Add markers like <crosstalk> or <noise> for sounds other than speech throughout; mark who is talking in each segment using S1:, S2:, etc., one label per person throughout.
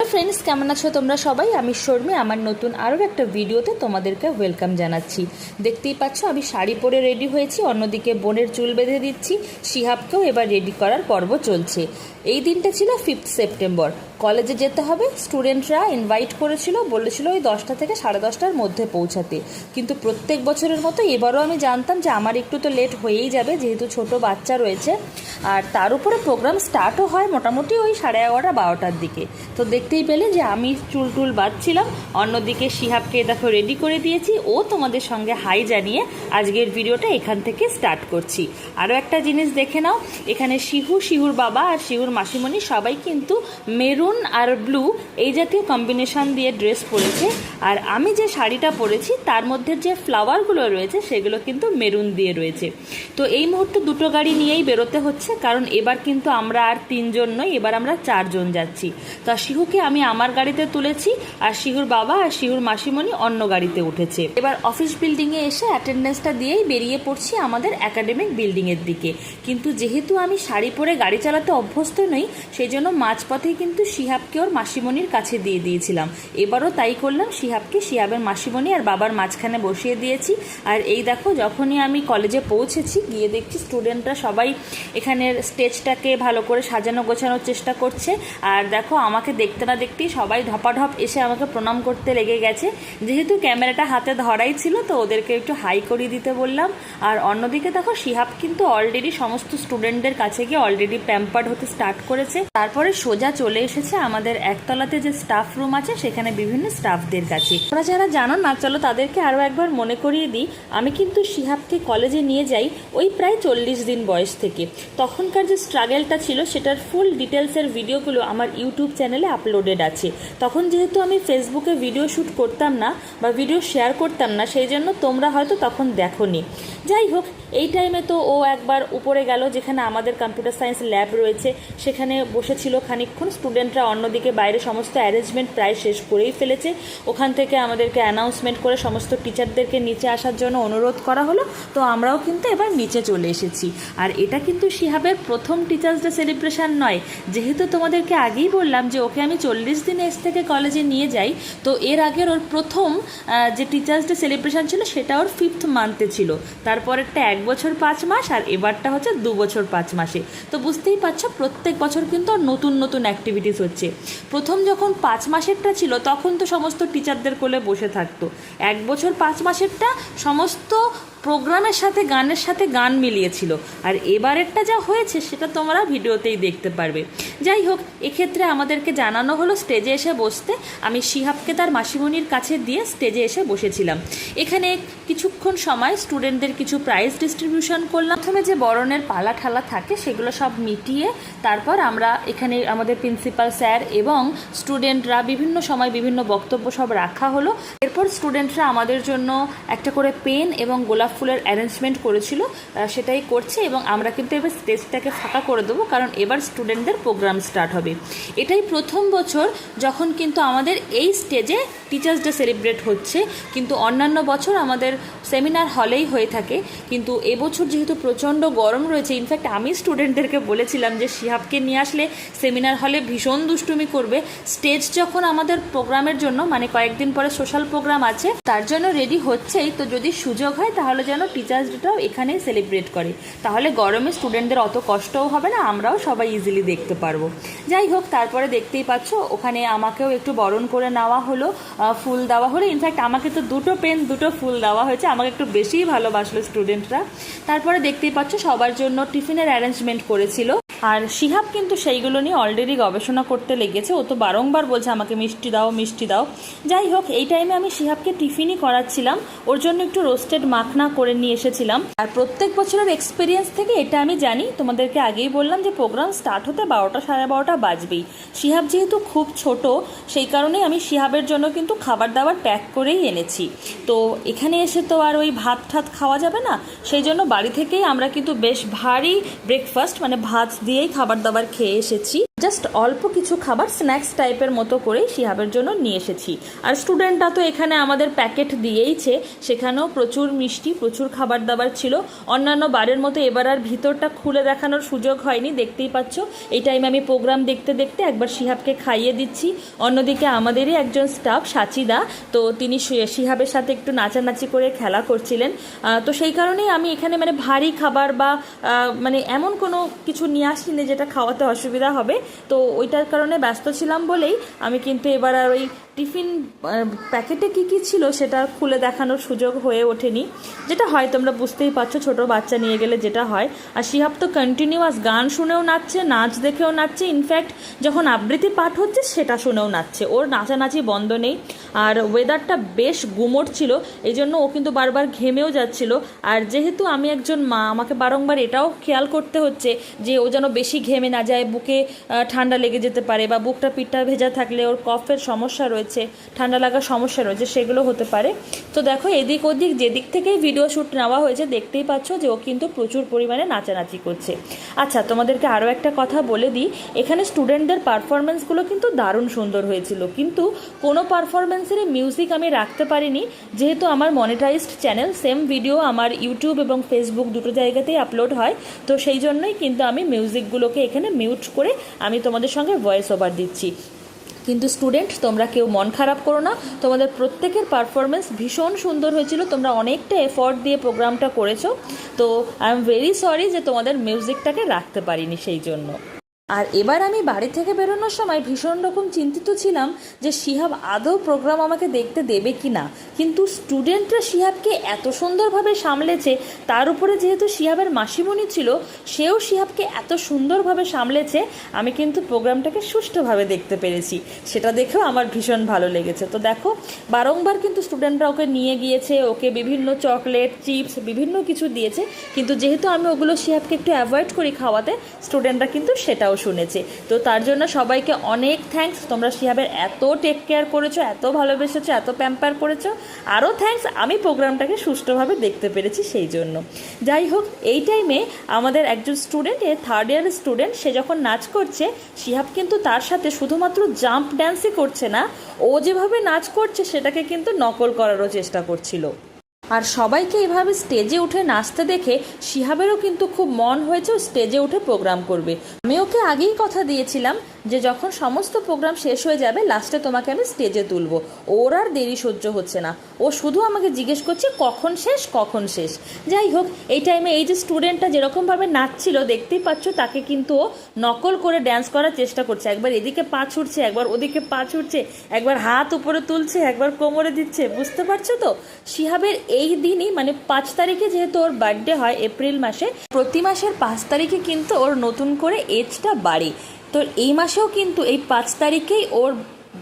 S1: Friends কেমন আছো তোমরা সবাই? আমি শর্মি, আমার নতুন আরও একটা ভিডিওতে তোমাদেরকে ওয়েলকাম জানাচ্ছি। দেখতেই পাচ্ছ, আমি শাড়ি পরে রেডি হয়েছি, অন্যদিকে বোনের চুল বেঁধে দিচ্ছি, শিহাবকেও এবার রেডি করার পর্ব চলছে। এই দিনটা ছিল ফিফথ সেপ্টেম্বর কলেজে যেতে হবে। স্টুডেন্টরা ইনভাইট করেছিল, বলেছিল ওই দশটা থেকে সাড়ে দশটার মধ্যে পৌঁছাতে। কিন্তু প্রত্যেক বছরের মতো এবারও আমি জানতাম যে আমার একটু তো লেট হয়েই যাবে, যেহেতু ছোট বাচ্চা রয়েছে। আর তার উপরে প্রোগ্রাম স্টার্টও হয় মোটামুটি ওই সাড়ে এগারোটা, বারোটার দিকে। তো দেখতেই পেলে যে আমি চুল টুল বাঁধছিলাম। অন্যদিকে শিহাবকে দেখো রেডি করে দিয়েছি। ও তোমাদের সঙ্গে হাই জানিয়ে আজকের ভিডিওটা এখান থেকে স্টার্ট করছি। আরও একটা জিনিস দেখে নাও। এখানে শিহু, শিহুর বাবা আর শিহুর মাসিমণি, সবাই কিন্তু মেরুন আর ব্লু এই জাতীয় কম্বিনেশন দিয়ে ড্রেস পরেছে। আর আমি যে শাড়িটা পরেছি, তার মধ্যে যে ফ্লাওয়ারগুলো রয়েছে, সেগুলো কিন্তু মেরুন দিয়ে রয়েছে। তো এই মুহূর্তে দুটো গাড়ি নিয়েই বেরোতে হচ্ছে, কারণ এবার কিন্তু আমরা আর তিনজন নই, এবার আমরা চারজন যাচ্ছি। তা শিহুকে আমি আমার গাড়িতে তুলেছি, আর শিহুর বাবা আর শিহুর মাসিমণি অন্য গাড়িতে উঠেছে। এবার অফিস বিল্ডিংয়ে এসে অ্যাটেন্ডেন্সটা দিয়েই বেরিয়ে পড়ছি আমাদের একাডেমিক বিল্ডিংয়ের দিকে। কিন্তু যেহেতু আমি শাড়ি পরে গাড়ি চালাতে অভ্যস্ত নই সেই জন্য মাঝপথেই কিন্তু শিহাবকে ওর মাসিমণির কাছে দিয়ে দিয়েছিলাম। এবারও তাই করলাম, শিহাবকে শিহাবের মাসিমণি আর বাবার মাঝখানে বসিয়ে দিয়েছি। আর এই দেখো, যখনই আমি কলেজে পৌঁছেছি, গিয়ে দেখছি স্টুডেন্টরা সবাই এখানের স্টেজটাকে ভালো করে সাজানো গোছানোর চেষ্টা করছে। আর দেখো, আমাকে দেখতে না দেখতেই সবাই ধপাধপ এসে আমাকে প্রণাম করতে লেগে গেছে। যেহেতু ক্যামেরাটা হাতে ধরাই ছিল, তো ওদেরকে একটু হাই করিয়ে দিতে বললাম। আর অন্যদিকে দেখো, শিহাব কিন্তু অলরেডি সমস্ত স্টুডেন্টদের কাছে গিয়ে অলরেডি প্যাম্পার্ড হতে স্টার্ট করেছে। তারপরে সোজা চলে এসেছে আমাদের একতলাতে যে স্টাফ রুম আছে, সেখানে বিভিন্ন স্টাফদের কাছে। ওরা যারা জানো না, চলো তাদেরকে আরও একবার মনে করিয়ে দিই। আমি কিন্তু শিহাবকে কলেজে নিয়ে যাই ওই প্রায় চল্লিশ দিন বয়স থেকে। তখনকার যে স্ট্রাগেলটা ছিল, সেটার ফুল ডিটেলসের ভিডিওগুলো আমার ইউটিউব চ্যানেলে আপলোডেড আছে। তখন যেহেতু আমি ফেসবুকে ভিডিও শ্যুট করতাম না বা ভিডিও শেয়ার করতাম না, সেই জন্য তোমরা হয়তো তখন দেখোনি। যাই হোক, এই টাইমে তো ও একবার উপরে গেল, যেখানে আমাদের কম্পিউটার সায়েন্স ল্যাব রয়েছে। সেখানে বসেছিল খানিকক্ষণ। স্টুডেন্টরা অন্যদিকে বাইরে সমস্ত অ্যারেঞ্জমেন্ট প্রায় শেষ করেই ফেলেছে। ওখান থেকে আমাদেরকে অ্যানাউন্সমেন্ট করে সমস্ত টিচারদেরকে নিচে আসার জন্য অনুরোধ করা হলো। তো আমরাও কিন্তু এবার নিচে চলে এসেছি। আর এটা কিন্তু শিহাবের প্রথম টিচার্স ডে সেলিব্রেশন নয়। যেহেতু তোমাদেরকে আগেই বললাম যে ওকে আমি চল্লিশ দিন এস থেকে কলেজে নিয়ে যাই, তো এর আগের ওর প্রথম যে টিচার্স ডে সেলিব্রেশন ছিল সেটা ওর ফিফথ মান্থে ছিল। তারপরেরটা এক বছর পাঁচ মাস আর এবারটা হচ্ছে দু বছর পাঁচ মাসে। তো বুঝতেই পারছ, প্রত্যেক বছর কিন্তু নতুন নতুন অ্যাক্টিভিটিস হচ্ছে। প্রথম যখন পাঁচ মাসেরটা ছিল, তখন তো সমস্ত টিচারদের কোলে বসে থাকতো। এক বছর পাঁচ মাসেরটা সমস্ত প্রোগ্রামের সাথে, গানের সাথে গান মিলিয়েছিল। আর এবারেরটা যা হয়েছে, সেটা তোমরা ভিডিওতেই দেখতে পারবে। যাই হোক, এক্ষেত্রে আমাদেরকে জানানো হলো স্টেজে এসে বসতে। আমি শিহাবকে তার মাসিমণির কাছে দিয়ে স্টেজে এসে বসেছিলাম। এখানে কিছুক্ষণ সময় স্টুডেন্টদের কিছু প্রাইজ ডিস্ট্রিবিউশন করলাম। প্রথমে যে বরণের পালা ঠালা থাকে, সেগুলো সব মিটিয়ে তারপর আমরা এখানে আমাদের প্রিন্সিপাল স্যার এবং স্টুডেন্টরা বিভিন্ন সময় বিভিন্ন বক্তব্য সব রাখা হলো। এরপর স্টুডেন্টরা আমাদের জন্য একটা করে পেন এবং গোলাপ ফুলের অ্যারেঞ্জমেন্ট করেছিল সেটাই করছে এবং আমরা কিন্তু এবার স্টেজটাকে ফাঁকা করে দেবো, কারণ এবার স্টুডেন্টদের প্রোগ্রাম স্টার্ট হবে। এটাই প্রথম বছর যখন কিন্তু আমাদের এই স্টেজে টিচার্স ডে সেলিব্রেট হচ্ছে, কিন্তু অন্যান্য বছর আমাদের সেমিনার হলেই হয়ে থাকে, কিন্তু এবছর যেহেতু প্রচণ্ড গরম রয়েছে ইনফ্যাক্ট আমি স্টুডেন্টদেরকে বলেছিলাম যে শিহাবকে নিয়ে আসলে সেমিনার হলে ভীষণ দুষ্টুমি করবে। স্টেজ যখন আমাদের প্রোগ্রামের জন্য মানে কয়েকদিন পরে সোশ্যাল প্রোগ্রাম আছে, তার জন্য রেডি হচ্ছেই, তো যদি সুযোগ হয় তাহলে যেন টিচার্স ডেটাও এখানে সেলিব্রেট করে। তাহলে গরমে স্টুডেন্টদের অত কষ্টও হবে না, আমরাও সবাই ইজিলি দেখতে পারব। যাই হোক, তারপরে দেখতেই পাচ্ছ, ওখানে আমাকেও একটু বরণ করে নেওয়া হলো ফুল দেওয়া হলো। ইনফ্যাক্ট আমাকে তো দুটো পেন দুটো ফুল দেওয়া হয়েছে। আমাকে একটু বেশিই ভালোবাসলো স্টুডেন্টরা তারপরে দেখতেই পাচ্ছ, সবার জন্য টিফিনের অ্যারেঞ্জমেন্ট করেছিল। আর শিহাব কিন্তু সেইগুলো নিয়ে অলরেডি গবেষণা করতে লেগেছে। ও তো বারংবার বলছে, আমাকে মিষ্টি দাও মিষ্টি দাও। যাই হোক, এই টাইমে আমি শিহাবকে টিফিনই করাচ্ছিলাম। ওর জন্য একটু রোস্টেড মাখনা করে নিয়ে এসেছিলাম। আর প্রত্যেক বছরের এক্সপিরিয়েন্স থেকে এটা আমি জানি, তোমাদেরকে আগেই বললাম যে প্রোগ্রাম স্টার্ট হতে বারোটা সাড়ে বারোটা বাজবেই। শিহাব যেহেতু খুব ছোট, সেই কারণেই আমি শিহাবের জন্য কিন্তু খাবার দাবার প্যাক করেই এনেছি। তো এখানে এসে তো আর ওই ভাত ঠাত খাওয়া যাবে না, সেই জন্য বাড়ি থেকেই আমরা কিন্তু বেশ ভারী ব্রেকফাস্ট মানে ভাত দিয়েই খাবার দাবার খেয়ে এসেছি। জাস্ট অল্প কিছু খাবার স্ন্যাক্স টাইপের মতো করেই শিহাবের জন্য নিয়ে এসেছি। আর স্টুডেন্টরা তো এখানে আমাদের প্যাকেট দিয়েইছে। সেখানেও প্রচুর মিষ্টি, প্রচুর খাবার দাবার ছিল। অন্যান্য বারের মতো এবার আর ভিতরটা খুলে দেখানোর সুযোগ হয়নি, দেখতেই পাচ্ছ। এই টাইমে আমি প্রোগ্রাম দেখতে দেখতে একবার শিহাবকে খাইয়ে দিচ্ছি। অন্যদিকে আমাদেরই একজন স্টাফ সাচিদা, তো তিনি শিহাবের সাথে একটু নাচানাচি করে খেলা করছিলেন। তো সেই কারণেই আমি এখানে মানে ভারী খাবার বা মানে এমন কোনো কিছু নিয়ে আসিনি যেটা খাওয়াতে অসুবিধা হবে। তো ওইটার কারণে ব্যস্ত ছিলাম বলেই আমি কিন্তু এবার আর ওই টিফিন প্যাকেটে কি কি ছিল সেটা খুলে দেখানোর সুযোগ হয়ে ওঠেনি। যেটা হয়, তোমরা বুঝতেই পারছ, ছোট বাচ্চা নিয়ে গেলে যেটা হয়। আর শিহাব তো কন্টিনিউয়াস গান শুনেও নাচছে, নাচ দেখেও নাচছে। ইনফ্যাক্ট যখন আবৃত্তি পাঠ হচ্ছে, সেটা শুনেও নাচছে। ওর নাচানাচি বন্ধ নেই। আর ওয়েদারটা বেশ গুমোট ছিল এই জন্য ও কিন্তু বারবার ঘেমেও যাচ্ছিল। আর যেহেতু আমি একজন মা, আমাকে বারংবার এটাও খেয়াল করতে হচ্ছে যে, ও যেন বেশি ঘেমে না যায়, বুকে ঠান্ডা লেগে যেতে পারে বা বুকটা পিঠটা ভেজা থাকলে ওর কফের সমস্যা রয়েছে। ঠান্ডা লাগার সমস্যা রয়েছে, সেগুলো হতে পারে। তো দেখো, এদিক ওদিক যেদিক থেকেই ভিডিও শ্যুট নেওয়া হয়েছে, দেখতেই পাচ্ছ যে ও কিন্তু প্রচুর পরিমাণে নাচানাচি করছে। আচ্ছা তোমাদেরকে আরও একটা কথা বলে দিই, এখানে স্টুডেন্টদের পারফরমেন্সগুলো কিন্তু দারুণ সুন্দর হয়েছিল। কিন্তু কোনো পারফরমেন্সেরই মিউজিক আমি রাখতে পারিনি, যেহেতু আমার মনিটাইজড চ্যানেল সেম ভিডিও আমার ইউটিউব এবং ফেসবুক দুটো জায়গাতেই আপলোড হয়, তো সেই জন্যই কিন্তু আমি মিউজিকগুলোকে এখানে মিউট করে আমি তোমাদের সঙ্গে ভয়েস ওভার দিচ্ছি। কিন্তু স্টুডেন্ট তোমরা কেউ মন খারাপ করো না। তোমাদের প্রত্যেকের পারফরমেন্স ভীষণ সুন্দর হয়েছিল। তোমরা অনেকটা এফর্ট দিয়ে প্রোগ্রামটা করেছ। তো আই এম ভেরি সরি যে তোমাদের মিউজিকটাকে রাখতে পারিনি সেই জন্য। আর এবার আমি বাড়ি থেকে বেরোনোর সময় ভীষণ রকম চিন্তিত ছিলাম যে শিহাব আদৌ প্রোগ্রাম আমাকে দেখতে দেবে কি না। কিন্তু স্টুডেন্টরা শিহাবকে এত সুন্দরভাবে সামলেছে, তার উপরে যেহেতু শিহাবের মাসিমণি ছিল, সেও শিহাবকে এত সুন্দরভাবে সামলেছে, আমি কিন্তু প্রোগ্রামটাকে সুষ্ঠুভাবে দেখতে পেরেছি। সেটা দেখেও আমার ভীষণ ভালো লেগেছে। তো দেখো, বারংবার কিন্তু স্টুডেন্টরা ওকে নিয়ে গিয়েছে, ওকে বিভিন্ন চকলেট চিপস বিভিন্ন কিছু দিয়েছে। কিন্তু যেহেতু আমি ওগুলো শিহাবকে একটু অ্যাভয়েড করি খাওয়াতে স্টুডেন্টরা কিন্তু সেটাও শুনেছে। তো তার জন্য সবাইকে অনেক থ্যাঙ্কস তোমরা শিহাবের এত টেক কেয়ার করেছ, এত ভালোবেসেছো, এত প্যাম্পার করেছ। আরও থ্যাঙ্কস আমি প্রোগ্রামটাকে সুষ্ঠুভাবে দেখতে পেরেছি সেই জন্য। যাই হোক, এই টাইমে আমাদের একজন স্টুডেন্ট এ থার্ড ইয়ার স্টুডেন্ট সে যখন নাচ করছে, শিহাব কিন্তু তার সাথে শুধুমাত্র জাম্প ড্যান্সই করছে না, ও যেভাবে নাচ করছে, সেটাকে কিন্তু নকল করারও চেষ্টা করছিল। আর সবাইকে এভাবে স্টেজে উঠে নাচতে দেখে শিহাবেরও কিন্তু খুব মন হয়েছে স্টেজে উঠে প্রোগ্রাম করবে। আমি ওকে আগেই কথা দিয়েছিলাম যে যখন সমস্ত প্রোগ্রাম শেষ হয়ে যাবে লাস্টে তোমাকে আমি স্টেজে তুলবো। ওর আর দেরি সহ্য হচ্ছে না। ও শুধু আমাকে জিজ্ঞেস করছে, কখন শেষ কখন শেষ? যাই হোক, এই টাইমে এই যে স্টুডেন্টটা যেরকমভাবে নাচছিল, দেখতেই পাচ্ছ, তাকে কিন্তু ও নকল করে ড্যান্স করার চেষ্টা করছে। একবার এদিকে পা ছুটছে, একবার ওদিকে পা ছুটছে, একবার হাত উপরে তুলছে, একবার কোমরে দিচ্ছে। বুঝতে পারছ তো? শিহাবের এই দিনই মানে পাঁচ তারিখে যেহেতু ওর বার্থডে হয় এপ্রিল মাসে, প্রতি মাসের পাঁচ তারিখে কিন্তু ওর নতুন করে এজটা বাড়ে। তো এই মাসেও কিন্তু এই পাঁচ তারিখেই ওর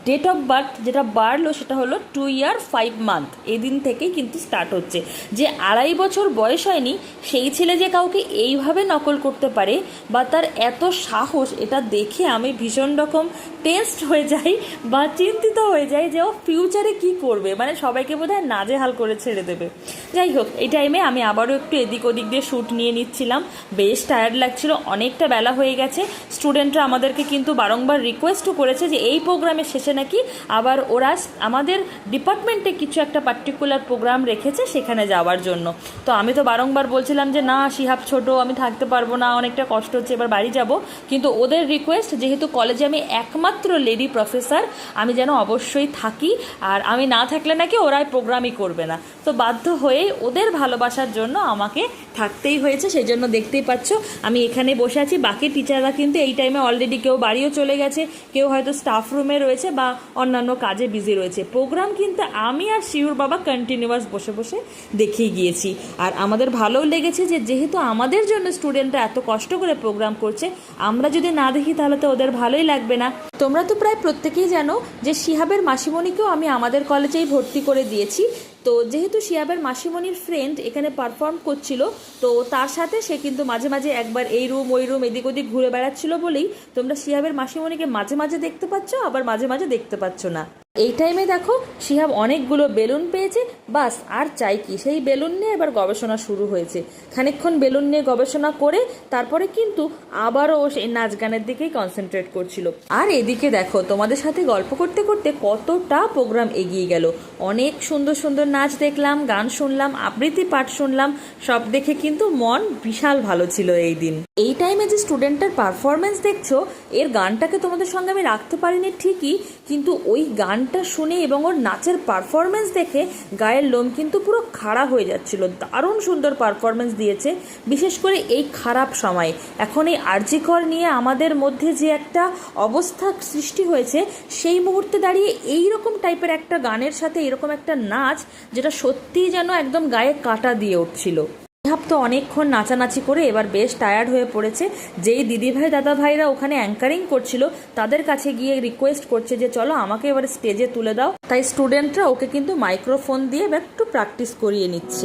S1: ডেট অফ বার্থ যেটা বাড়লো সেটা হলো টু ইয়ার ফাইভ মান্থ এই দিন থেকেই কিন্তু স্টার্ট হচ্ছে। যে আড়াই বছর বয়স হয়নি, সেই ছেলে যে কাউকে এইভাবে নকল করতে পারে বা তার এত সাহস, এটা দেখে আমি ভীষণ রকম টেস্ট হয়ে যাই বা চিন্তিত হয়ে যাই যে ও ফিউচারে কি করবে। মানে সবাইকে বোধ বোধহয় নাজেহাল করে ছেড়ে দেবে। যাই হোক, এই টাইমে আমি আবারও একটু এদিক ওদিক দিয়ে শ্যুট নিয়ে নিচ্ছিলাম। বেশ টায়ার্ড লাগছিল, অনেকটা বেলা হয়ে গেছে। স্টুডেন্টরা আমাদেরকে কিন্তু বারংবার রিকোয়েস্টও করেছে যে এই প্রোগ্রামের শেষে নাকি? আবার ওরা আমাদের ডিপার্টমেন্টে কিছু একটা পার্টিকুলার প্রোগ্রাম রেখেছে সেখানে যাওয়ার জন্য। তো আমি তো বারংবার বলছিলাম যে, না, শিহাব ছোট, আমি থাকতে পারব না, অনেকটা কষ্ট হচ্ছে, এবার বাড়ি যাব। কিন্তু ওদের রিকোয়েস্ট যেহেতু কলেজে আমি একমাত্র লেডি প্রফেসর আমি যেন অবশ্যই থাকি, আর আমি না থাকলে নাকি ওরা প্রোগ্রামই করবে না। তো বাধ্য হয়ে ওদের ভালোবাসার জন্য আমাকে থাকতেই হয়েছে সেই জন্য দেখতেই পাচ্ছ, আমি এখানে বসে আছি। বাকি টিচাররা কিন্তু এই টাইমে অলরেডি কেউ বাড়িও চলে গেছে, কেউ হয়তো স্টাফ রুমে রয়েছে। বা অন্যান্য কাজে বিজি রয়েছে। প্রোগ্রাম কিন্তু আমি আর শিউর বাবা কন্টিনিউয়াস বসে বসে দেখিয়ে গিয়েছি। আর আমাদের ভালোও লেগেছে যে যেহেতু আমাদের জন্য স্টুডেন্টরা এত কষ্ট করে প্রোগ্রাম করছে, আমরা যদি না দেখি তাহলে তো ওদের ভালোই লাগবে না। তোমরা তো প্রায় প্রত্যেকেই জানো যে শিহাবের মাসিমণিকেও আমি আমাদের কলেজেই ভর্তি করে দিয়েছি। তো যেহেতু শিয়াবের মাসিমণির ফ্রেন্ড এখানে পারফর্ম করছিল, তো তার সাথে সে কিন্তু মাঝে মাঝে একবার এই রুম ওই রুম এদিক ওদিক ঘুরে বেড়াচ্ছিল বলেই তোমরা শিয়াবের মাসিমণিকে মাঝে মাঝে দেখতে পাচ্ছ, আবার মাঝে মাঝে দেখতে পাচ্ছ না। এই টাইমে দেখো, শিহাব অনেকগুলো বেলুন পেয়েছে। বাস, আর চাই কি? সেই বেলুন নিয়ে এবার গবেষণা শুরু হয়েছে। খানিকক্ষণ বেলুন নিয়ে গবেষণা করে, তারপরে কিন্তু আবারও ও সেই নাচ গানের দিকেই কনসেন্ট্রেট করছিল। আর এদিকে দেখো, তোমাদের সাথে গল্প করতে করতে কতটা প্রোগ্রাম এগিয়ে গেল। অনেক সুন্দর সুন্দর নাচ দেখলাম, গান শুনলাম, আবৃত্তি পাঠ শুনলাম, সব দেখে কিন্তু মন বিশাল ভালো ছিল এই দিন। এই টাইমে যে স্টুডেন্টের পারফরমেন্স দেখছ, এর গানটাকে তোমাদের সঙ্গে আমি রাখতে পারিনি ঠিকই, কিন্তু ওই গানটা শুনে এবং ওর নাচের পারফরমেন্স দেখে গায়ের লোম কিন্তু পুরো খাড়া হয়ে যাচ্ছিল। দারুণ সুন্দর পারফরমেন্স দিয়েছে, বিশেষ করে এই খারাপ সময়ে। এখন এই আর্জিকর নিয়ে আমাদের মধ্যে যে একটা অবস্থা সৃষ্টি হয়েছে, সেই মুহূর্তে দাঁড়িয়ে এই রকম টাইপের একটা গানের সাথে এরকম একটা নাচ, যেটা সত্যিই যেন একদম গায়ে কাটা দিয়ে উঠছিল। ইহাব তো অনেকক্ষণ নাচানাচি করে এবার বেশ টায়ার্ড হয়ে পড়েছে। যেই দিদিভাই দাদা ভাইরা ওখানে অ্যাঙ্কারিং করছিল তাদের কাছে গিয়ে রিকোয়েস্ট করছে যে চলো আমাকে এবার স্টেজে তুলে দাও। তাই স্টুডেন্টরা ওকে কিন্তু মাইক্রোফোন দিয়ে এবার একটু প্র্যাকটিস করিয়ে নিচ্ছে।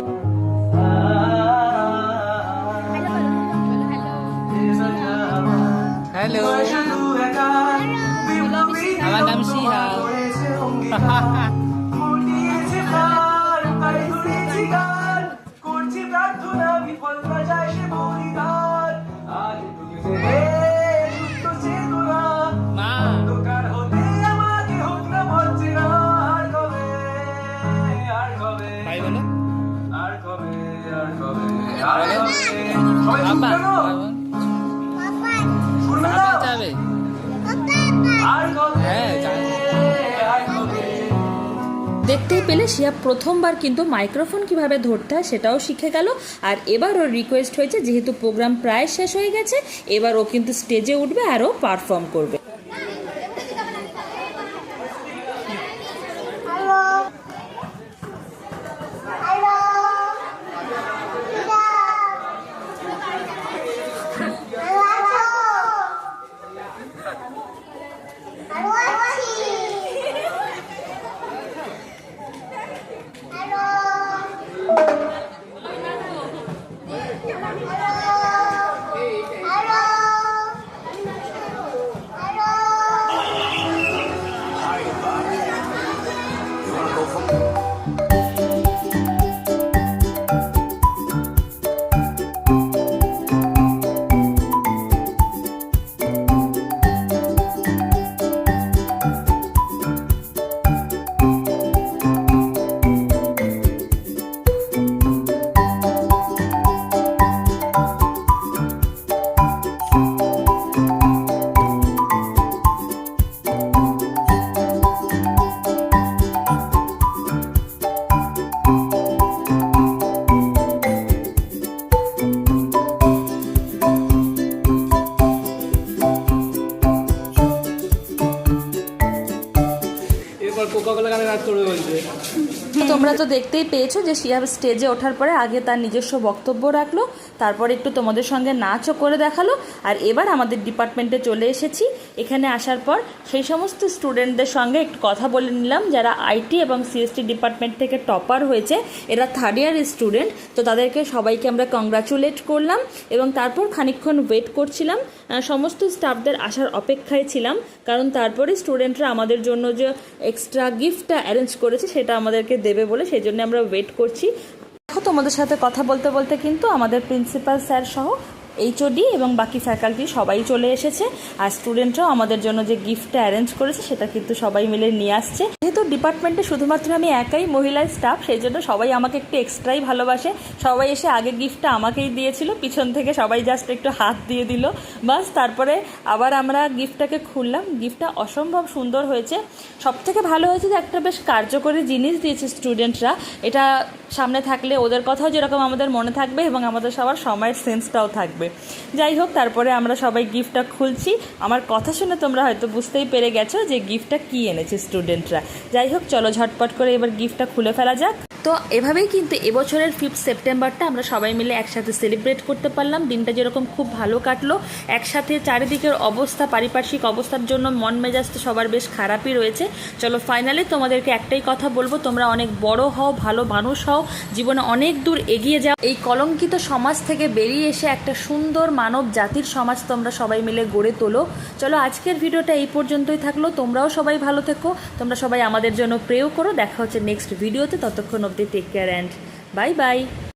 S2: হ্যালো আমার নাম শিহা। <laughs> <laughs> মা
S1: প্রথমবার কিন্তু মাইক্রোফোন কীভাবে ধরতে হয় সেটাও শিখে গেল। আর এবার ওর রিকোয়েস্ট হয়েছে, যেহেতু প্রোগ্রাম প্রায় শেষ হয়ে গেছে, এবার ও কিন্তু স্টেজে উঠবে আর ও পারফর্ম করবে। তোমরা তো দেখতেই পেয়েছ যে শিয়া স্টেজে ওঠার পরে আগে তার নিজস্ব বক্তব্য রাখল, তারপরে একটু তোমাদের সঙ্গে নাচও করে দেখাল, আর এবার আমাদের ডিপার্টমেন্টে চলে এসেছি। এখানে আসার পর সেই সমস্ত স্টুডেন্টদের সঙ্গে একটু কথা বলে নিলাম, যারা আইটি এবং সিএসটি ডিপার্টমেন্ট থেকে টপার হয়েছে, এরা থার্ড ইয়ার স্টুডেন্ট তো তাদেরকে সবাইকে আমরা কংগ্রাচুলেট করলাম এবং তারপর খানিকক্ষণ ওয়েট করছিলাম। সমস্ত স্টাফদের আসার অপেক্ষায় ছিলাম, কারণ তারপরে স্টুডেন্টরা আমাদের জন্য যে এক্সট্রা গিফটটা অ্যারেঞ্জ করেছে, সেটা আমাদেরকে দেবে বলে সেই জন্য আমরা ওয়েট করছি। তোমাদের সাথে কথা বলতে বলতে কিন্তু আমাদের প্রিন্সিপাল স্যার সহ এইচওডি এবং বাকি ফ্যাকাল্টি সবাই চলে এসেছে। আর স্টুডেন্টরাও আমাদের জন্য যে গিফটটা অ্যারেঞ্জ করেছে, সেটা কিন্তু সবাই মিলে নিয়ে আসছে। যেহেতু ডিপার্টমেন্টে শুধুমাত্র আমি একাই মহিলা স্টাফ সেই জন্য সবাই আমাকে একটু এক্সট্রাই ভালোবাসে। সবাই এসে আগে গিফটটা আমাকেই দিয়েছিল, পিছন থেকে সবাই জাস্ট একটু হাত দিয়ে দিল। বাস, তারপরে আবার আমরা গিফটটাকে খুললাম। গিফটটা অসম্ভব সুন্দর হয়েছে। সব থেকে ভালো হয়েছে যে একটা বেশ কার্যকরী জিনিস দিয়েছে স্টুডেন্টরা এটা সামনে থাকলে ওদের কথাও যেরকম আমাদের মনে থাকবে এবং আমাদের সবার সময়ের সেন্সটাও থাকবে। যাই হোক, তারপরে আমরা সবাই গিফটটা খুলছি। আমার কথা শুনে তোমরা হয়তো বুঝতেই পেরে গেছো যে গিফটটা কী এনেছে স্টুডেন্টরা। যাই হোক, চলো ঝটপট করে এবার গিফটটা খুলে ফেলা যাক। তো এভাবেই কিন্তু এবছরের ফিফথ সেপ্টেম্বরটা আমরা সবাই মিলে একসাথে সেলিব্রেট করতে পারলাম। দিনটা যেরকম খুব ভালো কাটলো, একসাথে চারিদিকের অবস্থা, পারিপার্শ্বিক অবস্থার জন্য মন মেজাজ তো সবার বেশ খারাপই রয়েছে। চলো ফাইনালি তোমাদেরকে একটাই কথা বলব, তোমরা অনেক বড় হও, ভালো মানুষ হও, জীবনে অনেক দূর এগিয়ে যাও। এই কলঙ্কিত সমাজ থেকে বেরিয়ে এসে একটা সুন্দর মানব জাতির সমাজ তোমরা সবাই মিলে গড়ে তোলো। চলো আজকের ভিডিওটা এই পর্যন্তই থাকল, তোমরাও সবাই ভালো থেকো, তোমরা সবাই আমাদের জন্য প্রেও করো, দেখা হচ্ছে নেক্সট ভিডিওতে, ততক্ষণ of the. Take care and bye bye.